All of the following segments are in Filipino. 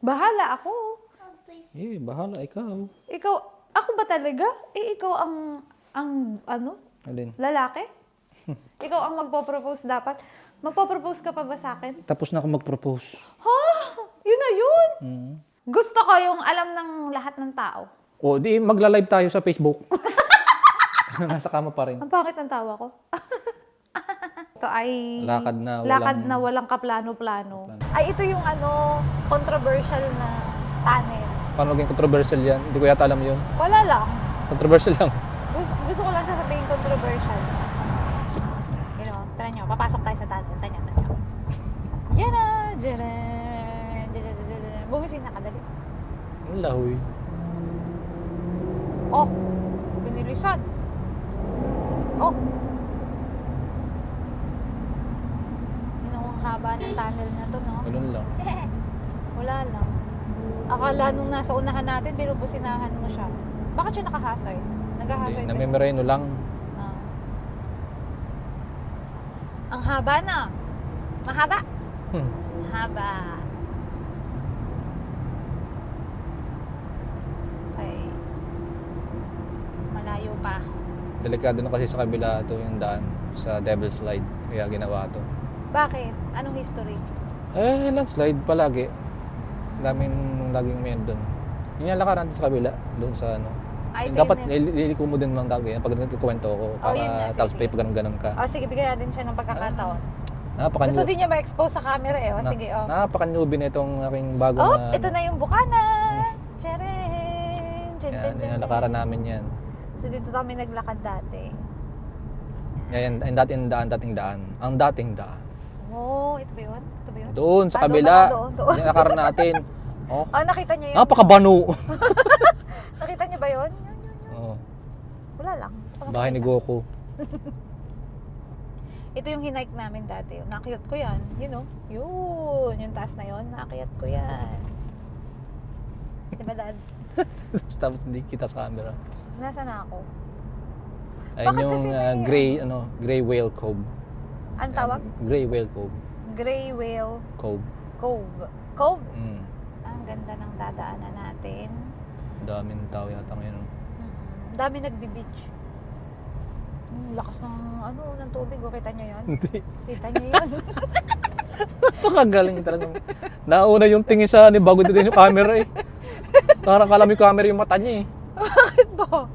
Bahala ako. Oh, please. Eh, bahala ikaw. Ikaw, ako ba talaga? Eh, ikaw ang, ang, ano, Alin? lalaki? ikaw ang magpo-propose dapat. Magpo-propose ka pa ba sa akin? Tapos na ako mag-propose. Ha? Yun na yun. Mm. Gusto ko yung alam ng lahat ng tao. O, di magla-live tayo sa Facebook. Nasa kama pa rin. Ang pangit ng tawa ko. ito ay... Lakad na Lakad walang- na walang kaplano-plano. Ay, ito yung ano, controversial na tunnel. Paano maging controversial yan? Hindi ko yata alam yun. Wala lang. Controversial lang. Gusto, gusto ko lang siya sabihin controversial. You know, tara nyo, papasok tayo sa tunnel. Tanya, tanya. Yan na! Diyan! Diyan, diyan, diyan, diyan. Bumisin na kadali. Ang lahoy. Oh! Binilisan. Oh! Yun ang haba ng tunnel na to, no? Ganun lang. Wala lang. Akala nung nasa unahan natin, binubusinahan mo siya. Bakit siya nakahasay? Nagahasay Hindi? Namimereno lang. Ah. Ang haba na. Mahaba. Hmm. Mahaba. Ay. Malayo pa. Delikado na kasi sa kabila ito yung daan sa Devil's Slide. Kaya ginawa to. Bakit? Anong history? Eh, landslide palagi. Ang daming laging may doon. Yun yung lakaran natin sa kabila. Doon sa ano. Ay, ito dapat yun liliko mo din mga gagawin pag nagkikwento ako. Para yun nga, sige, tapos sige. pa pag ganun ka. Oh, sige, bigyan natin siya ng pagkakataon. Napaka Gusto din niya ma-expose sa camera eh. O, na, sige, oh. Napaka-newbie na itong aking bago Oh, na... ito na yung bukana. Tcharin! Chan, Yan, chan, yung lakaran namin yan. So, dito kami naglakad dati. Yan, yung dating daan, dating daan. Ang dating daan. Oh, ito ba yun? Ito ba yun? Doon, sa Ah, doon kabila. na, doon, doon. Yung natin. Oh, Oh, nakita niyo yun? napakabano. Nakita niyo ba yun? Yun, yun, yun. oh, Wala lang. Lang bahay ni. Goku. Ito yung hinike namin dati. Nakiyat ko yan. Yun know? Yun. Yung taas na yun. Nakiyat ko yan. Diba dad? Tapos hindi kita sa camera. Nasa na ako? Ayun Bakit yung kasi ah, may- gray, ano, gray whale cove. Ang tawag? Gray whale cove. Gray Whale Cove. Cove. Cove? Mm. Ang ganda ng dadaanan natin. Daming tao yata ngayon. oh. Mm, dami nagbi-beach. Mm, lakas ng ano ng tubig. O, kita nyo yun? Hindi. Kita nyo yun? Napakagaling talaga. Nauna yung tingin sa ni bago din yung camera eh. Parang kala mo yung camera yung mata niya eh. Bakit ba?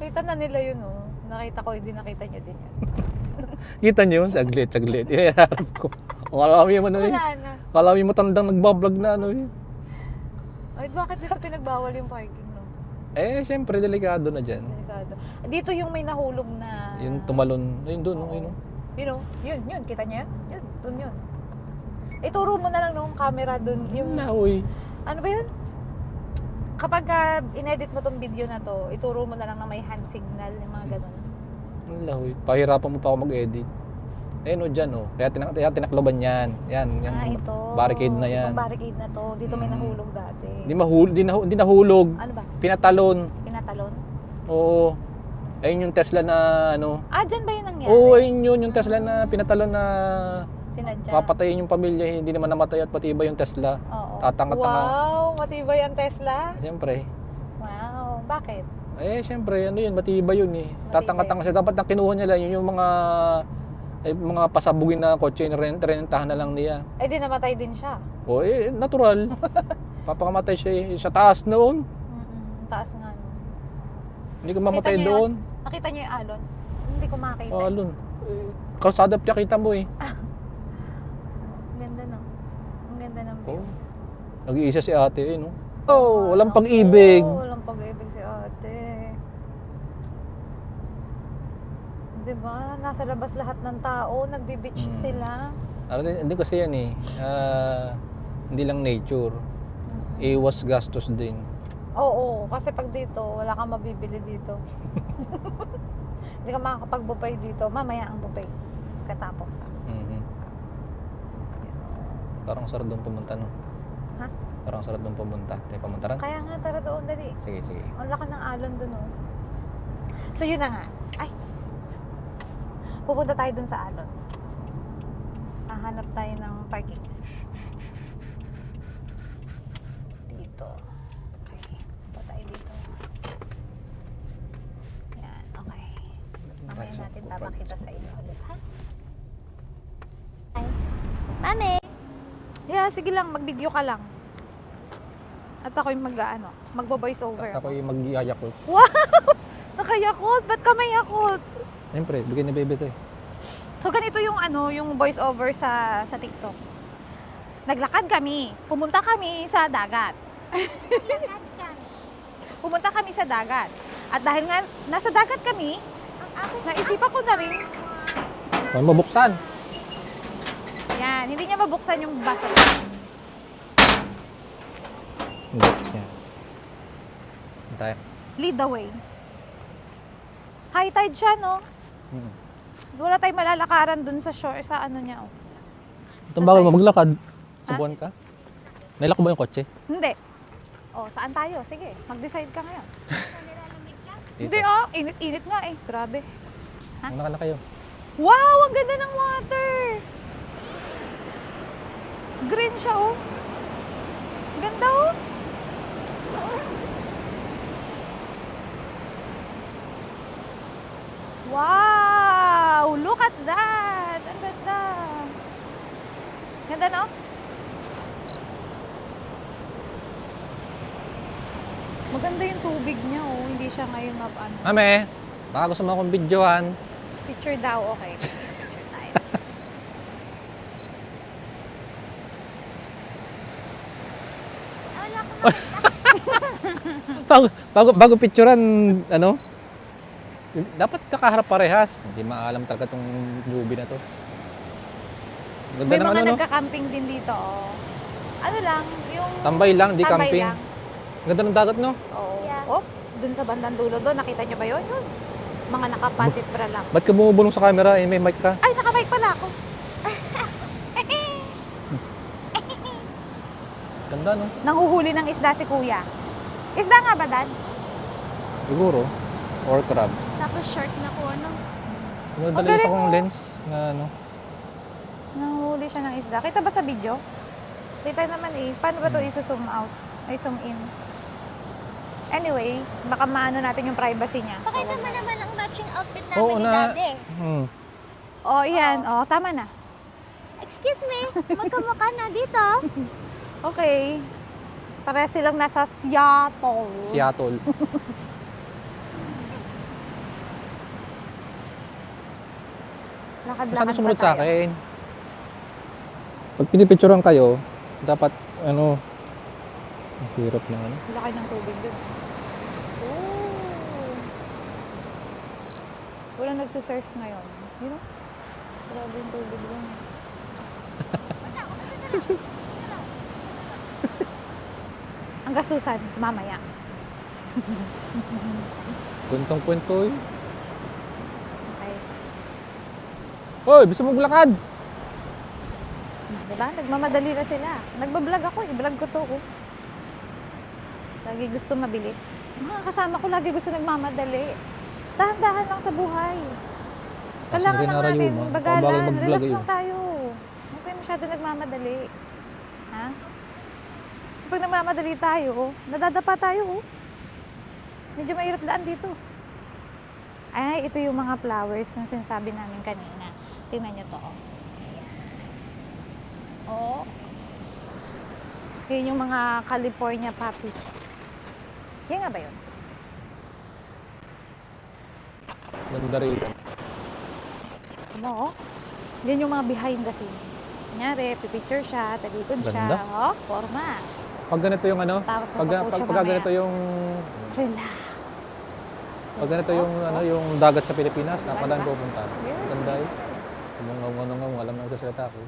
Kita na nila yun oh. Nakita ko, hindi nakita nyo din yan. Kita niyo yun? Saglit, saglit. Iharap ko. Kala mo yung ano eh. Wala na. Kala mo yung matandang nagbablog na ano eh. Ay, bakit dito pinagbawal yung parking, no? Eh, syempre, delikado na dyan. Delikado. Dito yung may nahulog na... Yung tumalon. Ayun doon, oh, ayun oh. You know, yun, yun. Kita niya yan? Yun, dun yun. Ituro mo na lang nung camera dun. Yung, Nahoy. ano ba yun? Kapag ka inedit mo tong video na to, ituro mo na lang na may hand signal, yung mga ganun. Ang lahoy. Pahirapan mo pa ako mag-edit. Ayun o dyan o. Kaya, tinak kaya tinakloban yan. Yan, yan. ah, ito. Barricade na yan. Itong barricade na to. Dito may Mm. nahulog dati. Hindi mahul, di, nahu, di nahulog. Ano ba? Pinatalon. Pinatalon? Oo. Ayun yung Tesla na ano. Ah, dyan ba yun nangyari? Oo, ayun yun. Yung Tesla na pinatalon na Sinadya. papatayin yung pamilya. Hindi naman namatay at pati iba yung Tesla. Oo. Tatanga-tanga. Wow, matibay ang Tesla. Siyempre. Wow, bakit? Eh, siyempre, ano yun, matibay yun eh. Tatanga-tanga siya. Dapat na kinuha niya lang yun yung mga eh, mga pasabugin na kotse, rent, rentahan na lang niya. Eh di namatay din siya. O eh, natural. Papakamatay siya eh. Sa taas noon. Mm-mm, taas nga. no. Hindi ka mamatay Kita niyo doon. Nakita niyo yung alon? Hindi ko makita. Oh, alon. Eh, Kalsada pia kita mo eh. Ang ganda no. Ang ganda ng view. Oh. Nag-iisa si ate eh, no? Oh, walang pag-ibig. Oo, walang pag-ibig si ate. Diba? Nasa labas lahat ng tao, nagbi-beach Mm. sila. Ano, hindi kasi yan eh. Ah, hindi lang nature. Iwas gastos din. Oo, kasi pag dito, wala kang mabibili dito. Hindi ka makakapag-buffet dito. Mamaya ang buffet. Katapos. Mhm. Parang sarap doon pumunta, no? Ha? Parang sarap doon pumunta. Tayo pumunta rin? Kaya nga, tara doon, dali. Sige, sige. Ang laki ng alon doon, oh. So, yun na nga. Ay! Pupunta tayo dun sa alon. Hahanap tayo ng parking. Dito. Okay. Punta tayo dito. Yan. Okay. Mamaya natin papakita sa inyo ulit, ha? Hi. Mami! Yeah, sige lang. Mag-video ka lang. At ako yung mag-ano, magbo-voice over. At ako yung mag-yakult. Wow! Nakayakult! Ba't ka may yakult? Siyempre, bigay ni baby to eh. So, ganito yung ano, yung voice over sa, sa TikTok. Naglakad kami. Pumunta kami sa dagat. Pumunta kami sa dagat. At dahil nga nasa dagat kami, naisipan ko na rin, Huwag mabuksan. yan, hindi niya mabuksan yung basa. Hindi. Tayo. Lead the way. High tide siya, no? Hmm. Wala tayong malalakaran dun sa shore, sa ano niya, oh. Itong bagal mo, maglakad. Subuan ka? Nailak ko ba yung kotse? Hindi. Oh, saan tayo? Sige, mag-decide ka ngayon. Dito. Hindi ah, init-init nga eh. Grabe. Ha? Una ka na kayo. Wow, ang ganda ng water! Green siya oh. Ganda oh. Wow! Look at that! Ang ganda. Ganda no? Maganda yung tubig niya oh. Hindi siya ngayon map ano. Mame, baka gusto mo akong videohan. Picture daw, okay. Bago, bago, bago picturean, ano? Dapat kakaharap parehas. Hindi maalam talaga itong lubi na to. Ganda May ng mga ano, no? nagka-camping din dito. oh. Ano lang, yung Tambay lang, di tambay camping. lang. Ganda ng dagat, no? Oo. Yeah. Oh, dun sa bandang dulo doon, nakita niyo ba yun? Yun. Mga nakapatit bra lang. Ba't ka bumubulong sa camera? Eh, may mic ka. Ay, nakabike pala ako. Ganda, no? Nanghuhuli ng isda si kuya. Isda nga ba, dad? Siguro. Or crab. Tapos short na ko, ano? Ano, Ang dala galing sa akong mo. lens na ano. Nanghuli siya ng isda. Kita ba sa video? Kita naman eh. Paano ba ito Hmm. isusum out? Ay, zoom in. Anyway, baka maano natin yung privacy niya. So, Pakita mo na. naman ang matching outfit namin Oo ni na. Daddy. Hmm. Oh, yan. Oh, tama na. Excuse me, magkamukha na dito. Okay. Pare silang nasa Seattle. Seattle. Lakad-lakad Saan sumunod pa sa tayo. akin? Pag pinipicturean kayo, dapat ano, ang hirap na ano. Laki ng tubig dun. Wala nagsusurf ngayon. You know? Grabe yung tubig dun. Ang gastusan, mamaya. Puntong kwento eh. Okay. Hoy, gusto mo maglakad? Diba? Nagmamadali na sila. Nagbablog ako eh. Vlog ko to. Oh. Lagi gusto mabilis. Mga kasama ko lagi gusto nagmamadali. Dahan-dahan lang sa buhay. Kailangan lang natin ginarayuman. bagalan. Relax lang tayo. Huwag kayo masyado nagmamadali. Ha? Kasi pag nagmamadali tayo, nadadapa tayo. Oh. Medyo mahirap daan dito. Ay, ito yung mga flowers na sinasabi namin kanina. Tingnan nyo to. Oh. Oo. Yun yung mga California poppy. Yan nga ba yun? Ano? oh? Yan yung mga behind the scene. Kunyari, pipicture siya, talikod siya. Ganda. Oh, forma. Pag ganito yung ano, Tapos pag, pag, siya pag ganito yung Relax. pag ganito yung Oh, ano yung dagat sa Pilipinas, napalan Ganda. pupunta. Yeah. Ganda eh. Umungaw-ungaw, alam na nagsasalita ako.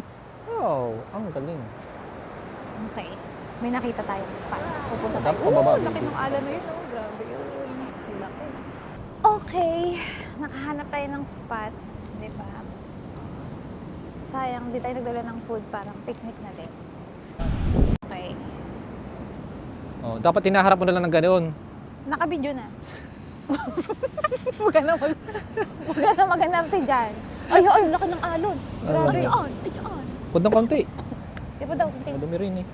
oh, ang galing. Okay. May nakita tayong spot. Pupunta Dapat tayo. pababa, Oh, laki baby. ng ala na yun. Oh. Okay. Nakahanap tayo ng spot. Di ba? Sayang, di tayo nagdala ng food. Parang picnic na din. Okay. Oh, dapat tinaharap mo na lang ng ganoon. Nakabidyo na. Huwag ka na mag... Huwag ka na maghanapte dyan. Ay, ay, laki ng alon. Grabe. Ay, it's on. Huwag ng konti. Di ba daw, kunting Madumi rin eh.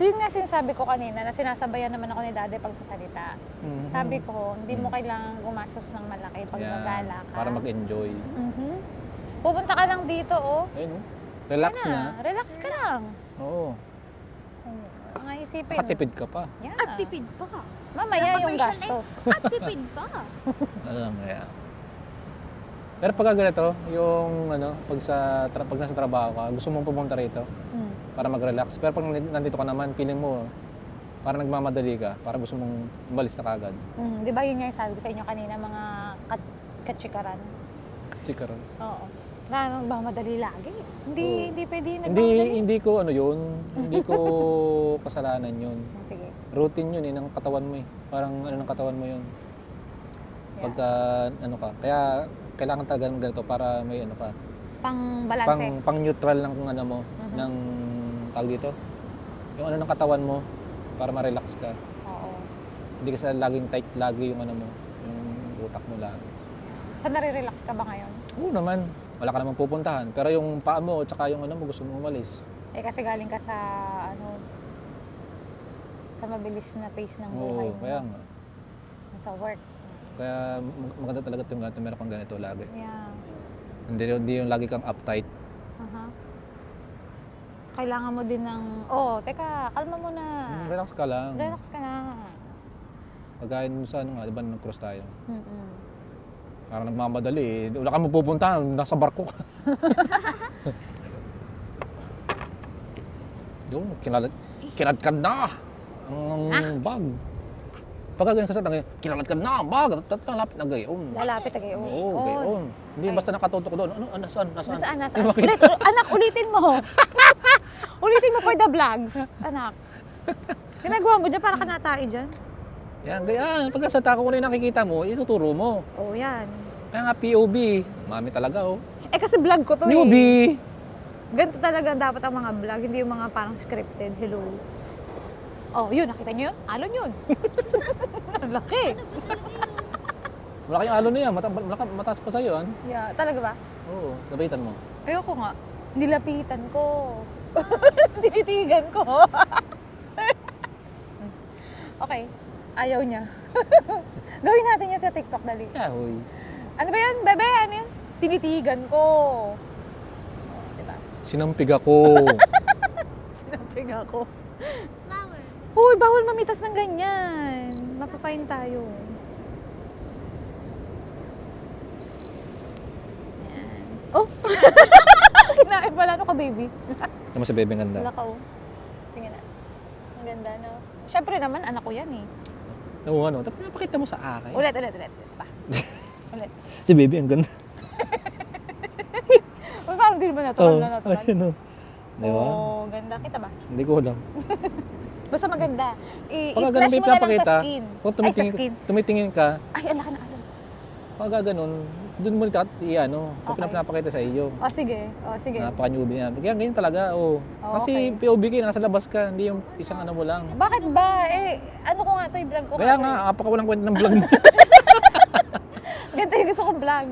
So yun nga sinasabi ko kanina na sinasabayan naman ako ni daddy pag sasalita. Mhm. Sabi ko, hindi mo Mm. kailangan gumastos ng malaki pag Yan, magala ka. Para mag-enjoy. Mhm. Pupunta ka lang dito, oh. Ayun oh. Relax Yan na. Relax ka lang. Oo. Ang isipin. Nakatipid ka pa. Yeah. At tipid pa. Mamaya yung Naka-version eh. gastos. At tipid pa. Alam mo yan. Pero pag ganito, yung ano, pag sa tra- pag nasa trabaho ka, gusto mong pumunta rito Mm. Para mag-relax. Pero pag nandito- ka naman, feeling mo para nagmamadali ka, para gusto mong umalis na kagad. Mm, di ba yun nga yung sabi ko sa inyo kanina, mga kat katsikaran? Chikaron. Oo. Na nagmamadali lagi. Hindi, Oo. hindi pwede yung Hindi nagmamadali. hindi ko ano yun, hindi ko kasalanan yun. Sige. Routine yun eh, ng katawan mo eh. Parang ano ng katawan mo yun. Yeah. Pagka ano ka, kaya kailangan talaga ng ganito para may ano ka, Pang balanse. pang pang neutral ng ano mo Mhm. ng tag dito. Yung ano ng katawan mo para ma-relax ka. Oo. Hindi kasi laging tight lagi yung ano mo, yung utak mo lang. So, nare-relax ka ba ngayon? Oo naman, wala ka namang pupuntahan. Pero yung paa mo, tsaka yung ano mo, gusto mo umalis. Eh, kasi galing ka sa, ano, sa mabilis na pace ng buhay Oo, mo. kaya nga. Sa work. Kaya mag- maganda talaga yung ganito, meron kang ganito lagi. Yeah. Hindi, hindi yung lagi kang uptight. Kailangan mo din ng, oh, teka, kalma mo na. Hmm, relax ka lang. Relax ka na. Pagkain mo sa ano nga, di ba nag-cross tayo? Mm-mm. Parang nagmamadali eh. Wala kang mapupuntahan, nasa barko ka. Yung, kinalat, kinadkad na ang bag. Pagka ganyan ka sa tangay, kinaladkad na ang bag. At at lapit na gayon. Lalapit na kayo. Oo, gayon. Hindi basta nakatutok doon. Ano, ano, nasaan, nasaan? Nasaan, nasaan? Ulit, anak, ulitin mo. ulitin mo for the vlogs. Anak. Ginagawa mo dyan para ka natai dyan. Yan, ganyan. Pagka sa tako ko na yung nakikita mo, ituturo mo. Oo, oh, yan. Kaya nga POV. Mami talaga oh. Eh kasi vlog ko to eh. Newbie! Ganito talaga dapat ang mga vlog, hindi yung mga parang scripted. Hello. Oh, yun, nakita niyo yun? Alon yun. Ang laki. Malaki yung alo na yan. Mata, mataas pa sa'yo. Ano? Yeah, talaga ba? Oo, nabitan mo. Ayoko nga. Nilapitan ko. Tinitigan ko. okay. Ayaw niya. Gawin natin yan sa TikTok, dali. Yahoy. Ano ba yan, bebe? Ano yan? Tinitigan ko. Oh, diba? Sinampig ako. Sinamping ako. Flower. Uy, bawal mamitas ng ganyan. Mapafine tayo. Yan. Oh! Kinain pala ano ka, baby. Ano mo sa bebe ang Wala ganda? ka, oh. Tingnan na. Ang ganda, no? Siyempre naman, anak ko yan, eh. Oo, ano? Tapos pinapakita mo sa akin. Ulit, ulit, ulit. Isa pa. ulit. Si bebe ang ganda. Uy, parang di naman natural na natural. ayun oh. Di ba? Oh, ganda. Kita ba? Hindi ko alam. Basta maganda. I- Pagka I-flash mo na lang sa skin. kung Ay, sa tumitingin, skin. tumitingin ka, Ay, ala ka na, ala. pagka ganun, doon mo ito, i-ano, Okay. pinapakita sa iyo. Oh, sige. Oh, sige. Napaka-newbie niya. Kaya ganyan talaga, oh. Oh, Kasi okay. POV ka, nasa labas ka, hindi yung isang ano mo lang. Bakit ba? Eh, ano ko nga to, i-vlog ko Kaya to, nga, eh. apaka walang kwenta ng vlog mo. Ganito yung gusto kong vlog.